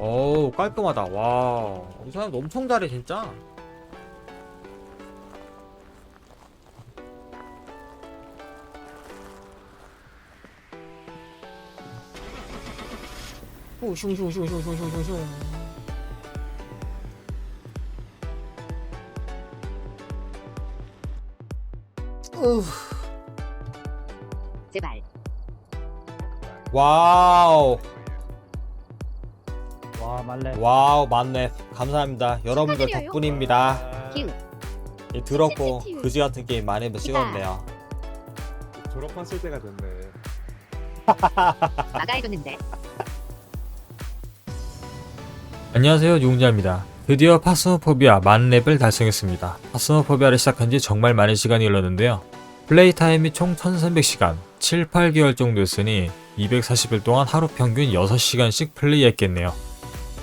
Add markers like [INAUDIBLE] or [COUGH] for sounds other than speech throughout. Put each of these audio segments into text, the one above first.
어우 깔끔하다. 와 이 사람 엄청 잘해 진짜. 오슝슝슝슝슝슝슝 우 제발. 와우. 와 말레 와우 맞네 감사합니다 여러분들 축하드려요. 덕분입니다 기우. 이 더럽고 센시티브. 그지 같은 게임 많이 한번 찍었네요 졸업했을 때가 됐네. [LAUGHS] 마가해줬는데. 안녕하세요 유웅자입니다 드디어 파스모포비아 만렙을 달성했습니다 파스모포비아를 시작한 지 정말 많은 시간이 흘렀는데요 플레이 타임이 총 1300시간 7, 8개월 정도 였으니 240일 동안 하루 평균 6시간씩 플레이했겠네요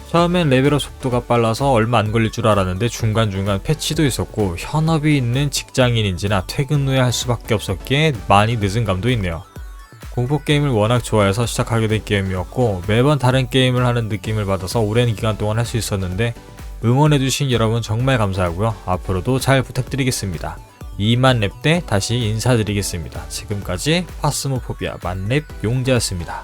처음엔 레벨업 속도가 빨라서 얼마 안 걸릴 줄 알았는데 중간중간 패치도 있었고 현업이 있는 직장인인지나 퇴근 후에 할 수밖에 없었기에 많이 늦은 감도 있네요 공포 게임을 워낙 좋아해서 시작하게 된 게임이었고 매번 다른 게임을 하는 느낌을 받아서 오랜 기간 동안 할 수 있었는데 응원해주신 여러분 정말 감사하고요. 앞으로도 잘 부탁드리겠습니다. 2만 랩 때 다시 인사드리겠습니다. 지금까지 파스모포비아 만랩 용재였습니다.